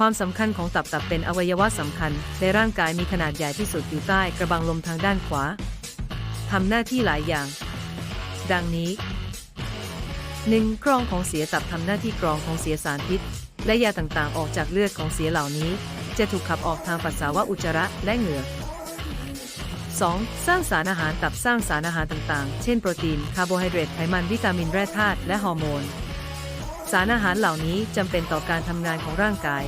ความสำคัญของตับตับเป็นอวัยวะสำคัญ ในร่างกายมีขนาดใหญ่ที่สุดอยู่ใต้กระบังลมทางด้านขวาทำหน้าที่หลายอย่าง ดังนี้ 1. กรองของเสียตับทำหน้าที่กรองของเสียสารพิษ และยาต่างๆ ออกจากเลือดของเสียเหล่านี้ จะถูกขับออกทางปัสสาวะอุจจาระและเหงื่อ 2. สร้างสารอาหารตับสร้างสารอาหารต่างๆ เช่นโปรตีน คาร์โบไฮเดรตไขมันวิตามินแร่ธาตุและฮอร์โมน สารอาหารเหล่านี้จำเป็นต่อการทำงานของร่างกาย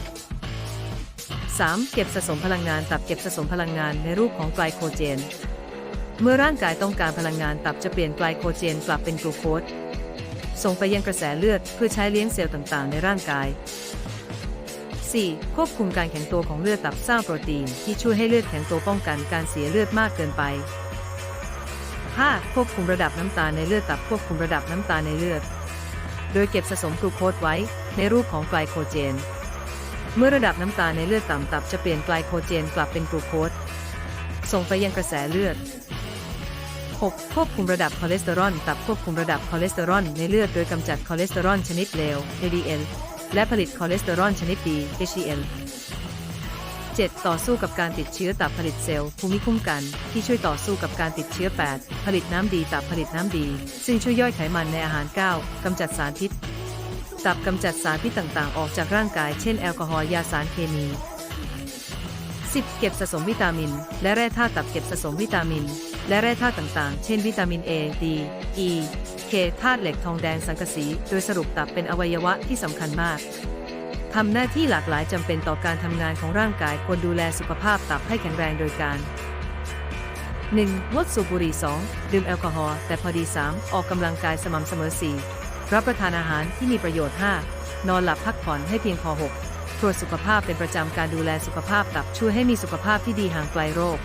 3. เก็บสะสมพลังงานตับเก็บสะสมพลังงานในรูปของไกลโคเจน เมื่อร่างกายต้องการพลังงานตับจะเปลี่ยนไกลโคเจนกลับเป็นกลูโคสส่งไปยังกระแสเลือดเพื่อใช้เลี้ยงเซลล์ต่างๆ ในร่างกาย 4. ควบคุมการแข็งตัวของเลือดตับสร้างโปรตีนที่ช่วยให้เลือดแข็งตัวป้องกันการเสียเลือดมากเกินไป 5. ควบคุมระดับน้ำตาลในเลือดตับควบคุมระดับน้ำตาลในเลือด โดยเก็บสะสมกลูโคสไว้ในรูปของไกลโคเจน เมื่อระดับน้ำตาลในเลือดต่ำตับจะเปลี่ยนไกลโคเจนกลับเป็นกลูโคสส่งไปยังกระแสเลือด 6. ควบคุมระดับคอเลสเตอรอลตับควบคุมระดับคอเลสเตอรอลในเลือดโดยกำจัดคอเลสเตอรอลชนิดเลว LDL และผลิตคอเลสเตอรอลชนิดดี HDL 7. ต่อสู้กับการติดเชื้อตับผลิตเซลล์ภูมิคุ้มกัน ที่ช่วยต่อสู้กับการติดเชื้อ 8. ผลิตน้ำดีตับผลิตน้ำดี ซึ่งช่วยย่อยไขมันในอาหาร 9. กำจัดสารพิษ ตับกำจัดสารพิษต่างๆ ออกจากร่างกาย เช่นแอลกอฮอล์ยาสารเคมี 10. เก็บสะสมวิตามิน และแร่ธาตุตับเก็บสะสมวิตามิน และแร่ธาตุต่างๆ เช่นวิตามิน A D E K ธาตุเหล็กทองแดงสังกะสี โดยสรุปตับเป็นอวัยวะที่สำคัญมาก ทำหน้าที่หลากหลายจำเป็นต่อการทำงานของร่างกายควรดูแลสุขภาพตับให้แข็งแรงโดยการ 1. งดสูบบุหรี่ 2. ดื่มแอลกอฮอล์แต่พอดี 3. ออกกำลังกายสม่ำเสมอ 4. รับประทานอาหารที่มีประโยชน์ 5. นอนหลับพักผ่อนให้เพียงพอ 6. ตรวจสุขภาพเป็นประจำการดูแลสุขภาพตับช่วยให้มีสุขภาพที่ดีห่างไกลโรค